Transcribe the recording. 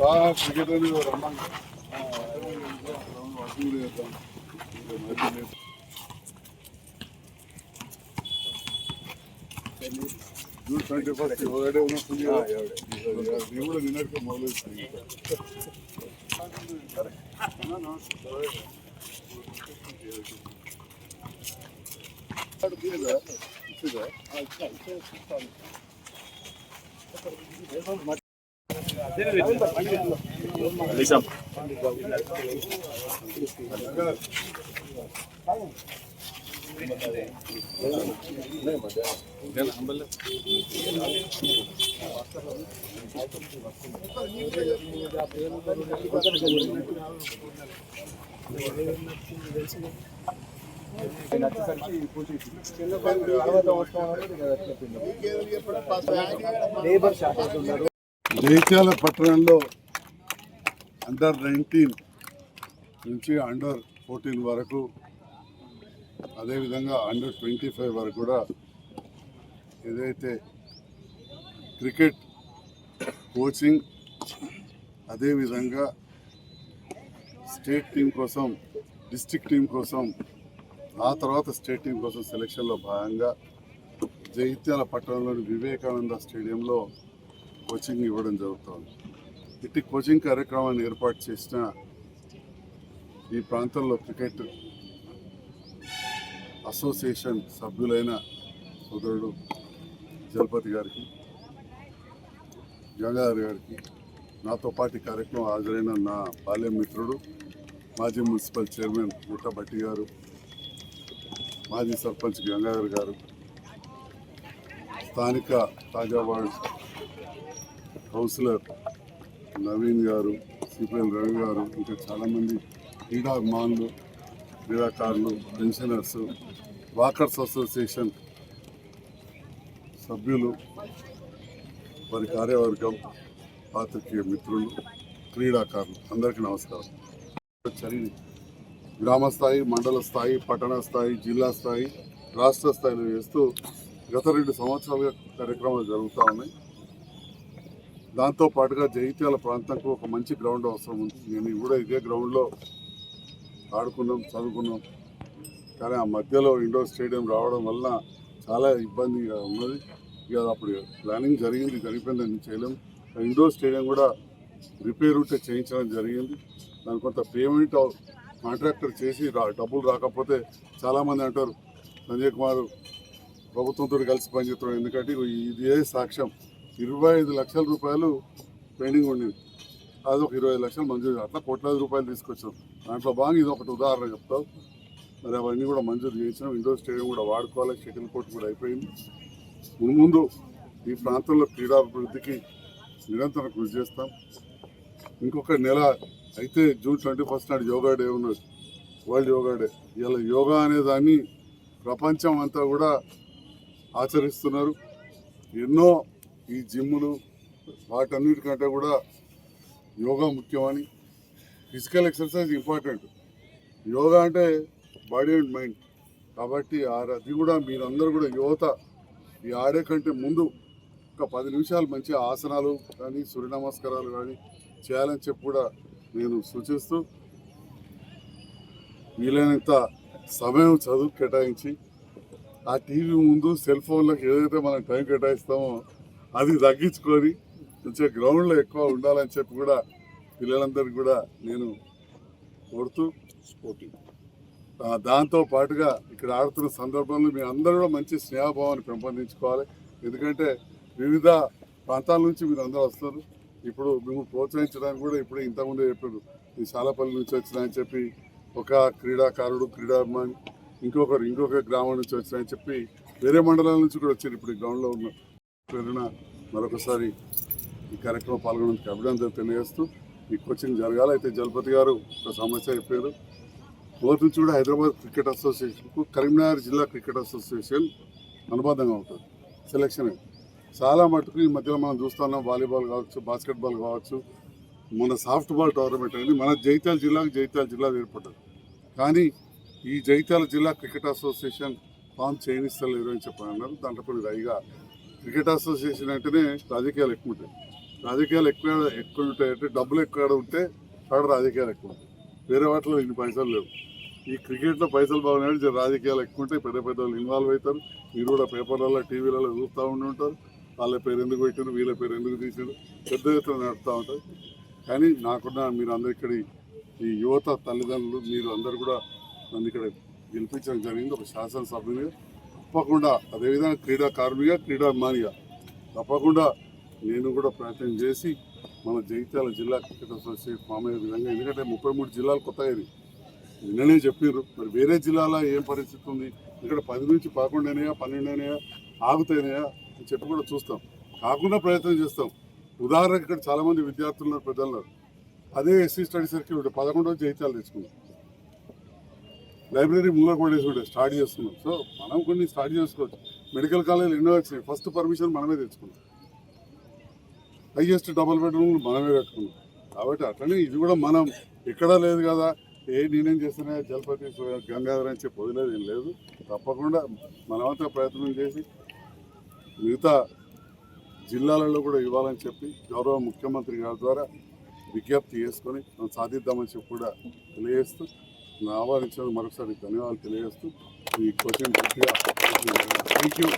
Aa, fıkı dönüyor aman. Dur sen de bak, öyle onu sunuyor. Niye böyle dinlerken malı istiyor. Biri de, ikisi de. Aleyhisselam. Aleyhisselam. జైత్యాల పట్టణంలో under nineteen నుంచి under fourteen వరకు అదేవిధంగా under twenty five వరకు కూడా ఏదైతే cricket coaching అదేవిధంగా state team కోసం డిస్టిక్ టీం కోసం ఆ తర్వాత స్టేట్ టీం కోసం సెలెక్షన్లో భాగంగా జైత్యాల పట్టణంలోని వివేకానంద స్టేడియంలో కోచింగ్ ఇవ్వడం జరుగుతుంది. ఇట్టి కోచింగ్ కార్యక్రమాన్ని ఏర్పాటు చేసిన ఈ ప్రాంతంలో క్రికెట్ అసోసియేషన్ సభ్యులైన సోదరుడు జలపతి గారికి గంగాధర్ గారికి నాతో పాటు కార్యక్రమం హాజరైన నా బాల్య మిత్రుడు మాజీ మున్సిపల్ చైర్మన్ ముట్టబట్టి గారు మాజీ సర్పంచ్ గంగాధర్ గారు స్థానిక తాజావాడ్ కౌన్సిలర్ నవీన్ గారు సిపిఎల్ రవి గారు ఇంకా చాలామంది క్రీడాభిమానులు క్రీడాకారులు పెన్షనర్స్ వాకర్స్ అసోసియేషన్ సభ్యులు వారి కార్యవర్గం పాత్రికేయ మిత్రులు క్రీడాకారులు అందరికీ నమస్కారం. జరిగింది గ్రామ స్థాయి మండల స్థాయి పట్టణ స్థాయి జిల్లా స్థాయి రాష్ట్ర స్థాయిలో చేస్తూ గత రెండు సంవత్సరాలుగా కార్యక్రమాలు జరుగుతూ ఉన్నాయి. దాంతో పాటుగా జగిత్యాల ప్రాంతంకు ఒక మంచి గ్రౌండ్ అవసరం ఉంది. నేను కూడా ఇదే గ్రౌండ్లో ఆడుకున్నాం చదువుకున్నాం. కానీ ఆ మధ్యలో ఇండోర్ స్టేడియం రావడం వల్ల చాలా ఇబ్బందిగా ఉన్నది. ఇక అప్పుడు ప్లానింగ్ జరిగింది జరిగిపోయిందని చేయలేం. ఇండోర్ స్టేడియం కూడా రిపేర్ ఉంటే చేయించడం జరిగింది. దాని కొంత పేమెంట్ కాంట్రాక్టర్ చేసి రా డబ్బులు రాకపోతే చాలామంది అంటారు సంజయ్ కుమార్ ప్రభుత్వంతో కలిసి పనిచేస్తున్నాడు ఎందుకంటే ఇదే సాక్ష్యం. ఇరవై ఐదు లక్షల రూపాయలు పెండింగ్ ఉండింది. అది ఒక ఇరవై ఐదు లక్షలు మంజూరు అట్లా కోట్లాది రూపాయలు తీసుకొచ్చాం దాంట్లో బాగా ఇది ఒకటి ఉదాహరణ చెప్తాం. మరి అవన్నీ కూడా మంజూరు చేయించినాం ఇండోర్ స్టేడియం కూడా వాడుకోవాలి. షటిల్ కోర్ట్ కూడా అయిపోయింది. ముందు ఈ ప్రాంతంలో క్రీడాభివృద్ధికి నిరంతరం కృషి చేస్తాం. ఇంకొక నెల అయితే జూన్ ట్వంటీ ఫస్ట్ నాడు యోగా డే ఉన్నది. World yoga day. ఇలా యోగా అనే దాన్ని ప్రపంచం అంతా కూడా ఆచరిస్తున్నారు. ఎన్నో ఈ జిమ్ములు వాటన్నిటికంటే కూడా యోగా ముఖ్యమని ఫిజికల్ ఎక్సర్సైజ్ ఇంపార్టెంట్. యోగా అంటే బాడీ అండ్ మైండ్. కాబట్టి ఆ- అది కూడా మీరందరూ కూడా యువత ఈ ఆడే కంటే ముందు ఒక పది నిమిషాలు మంచి ఆసనాలు కానీ సూర్య నమస్కారాలు కానీ చేయాలని చెప్పి కూడా నేను సూచిస్తూ వీలైనంత సమయం చదువు కేటాయించి ఆ టీవీ ముందు సెల్ ఫోన్లకు ఏదైతే మనం టైం కేటాయిస్తామో అది తగ్గించుకొని కొంచెం గ్రౌండ్లో ఎక్కువ ఉండాలని చెప్పి కూడా పిల్లలందరికీ కూడా నేను కోరుతూ స్పోర్టింగ్ దాంతో పాటుగా ఇక్కడ ఆడుతున్న సందర్భంలో మీ అందరూ కూడా మంచి స్నేహభావాన్ని పెంపొందించుకోవాలి. ఎందుకంటే వివిధ ప్రాంతాల నుంచి మీరు అందరూ వస్తారు. ఇప్పుడు మేము ప్రోత్సహించడానికి కూడా ఇప్పుడు ఇంతకుముందే చెప్పారు. ఈ శాలపల్లి నుంచి వచ్చినాయని చెప్పి ఒక క్రీడాకారుడు క్రీడాభిమాని ఇంకొకరు ఇంకొక గ్రామం నుంచి వచ్చినాయని చెప్పి వేరే మండలాల నుంచి కూడా వచ్చారు ఇప్పుడు గ్రౌండ్లో ఉన్న పేరున మరొకసారి ఈ కార్యక్రమం పాల్గొనడానికి అభినందనలు తెలియజేస్తూ ఈ కోచింగ్ జరగాలి. అయితే జలపతి గారు ఒక సమస్య చెప్పారు. కోర్టు నుంచి కూడా హైదరాబాద్ క్రికెట్ అసోసియేషన్కు కరీంనగర్ జిల్లా క్రికెట్ అసోసియేషన్ అనుబంధంగా ఉంటుంది. సెలక్షన్ చాలా మటుకు ఈ మధ్యలో మనం చూస్తున్నాం వాలీబాల్ కావచ్చు బాస్కెట్బాల్ కావచ్చు మన సాఫ్ట్ బాల్ టోర్నమెంట్ అనేది మన జైత్యాల జిల్లాకు జైత్యాల జిల్లా ఏర్పడ్డది. కానీ ఈ జైత్యాల జిల్లా క్రికెట్ అసోసియేషన్ ఫామ్ చేయనిస్తలేరు అని చెప్పని అన్నారు. దాంట్లో కొన్ని రైగా క్రికెట్ అసోసియేషన్ అంటేనే రాజకీయాలు ఎక్కువ ఉంటాయి. రాజకీయాలు ఎక్కువ ఎక్కువ ఉంటాయి అంటే డబ్బులు ఎక్కువ ఉంటే ఆడ రాజకీయాలు ఎక్కువ ఉంటాయి. వేరే వాటిలో ఇన్ని పైసలు లేవు. ఈ క్రికెట్లో పైసలు బాగున్నాయి రాజకీయాలు ఎక్కువ ఉంటాయి పెద్ద పెద్ద వాళ్ళు ఇన్వాల్వ్ అవుతారు. మీరు కూడా పేపర్లలో టీవీలలో చూస్తూ ఉండి ఉంటారు. వాళ్ళ పేరు ఎందుకు పెట్టారు వీళ్ళ పేరు ఎందుకు తీసారు పెద్ద ఎత్తున నడుస్తూ ఉంటారు. కానీ నాకున్న మీరు అందరు ఇక్కడ ఈ యువత తల్లిదండ్రులు మీరు అందరు కూడా నన్ను ఇక్కడ గెలిపించడం జరిగింది. ఒక శాసనసభ్యునిగా. తప్పకుండా అదేవిధంగా క్రీడాకారునిగా క్రీడాభిమానిగా తప్పకుండా నేను కూడా ప్రయత్నం చేసి మన జగిత్యాల జిల్లా క్రికెట్ అసోసియేషన్ ఫామ్ అయ్యే విధంగా ఎందుకంటే ముప్పై మూడు జిల్లాలు కొత్తగా ఇది. నిన్ననే చెప్పారు మరి వేరే జిల్లాలో ఏం పరిస్థితి ఉంది? ఇక్కడ పది నుంచి పదకొండు అయినాయా పన్నెండు అయినాయా ఆగుతాయినాయా అని చెప్పి కూడా చూస్తాం. కాకుండా ప్రయత్నం చేస్తాం. ఉదాహరణకు ఇక్కడ చాలామంది విద్యార్థులు ఉన్నారు పెద్దలు అదే ఎస్సీ స్టడీ సర్కిల్ ఉంటే పదకొండవ జైత్యాలు తెచ్చుకున్నాం. లైబ్రరీ ముందు కూడా ఉంటే స్టార్ట్ చేస్తున్నాం. సో మనం కొన్ని స్టార్ట్ చేసుకోవచ్చు. మెడికల్ కాలేజీలు ఎన్నో వచ్చినాయి. ఫస్ట్ పర్మిషన్ మనమే తెచ్చుకున్నాం. హైయెస్ట్ డబుల్ బెడ్రూమ్ మనమే కట్టుకున్నాం. కాబట్టి అట్లనే ఇది కూడా మనం ఎక్కడా లేదు కదా. ఏ నేనేం చేస్తున్నా జలపతి సు- గంగాధర్ అని చెప్పి వదిలేదు ఏం లేదు. తప్పకుండా మనమంతా ప్రయత్నం చేసి మిగతా జిల్లాలలో కూడా ఇవ్వాలని చెప్పి గౌరవ ముఖ్యమంత్రి గారి ద్వారా విజ్ఞప్తి చేసుకొని మనం సాధిద్దామని చెప్పి కూడా తెలియజేస్తూ నా ఆహ్వానించడం మరొకసారి ధన్యవాదాలు తెలియజేస్తూ ఈ క్వశ్చన్ పూర్తిగా థ్యాంక్ యూ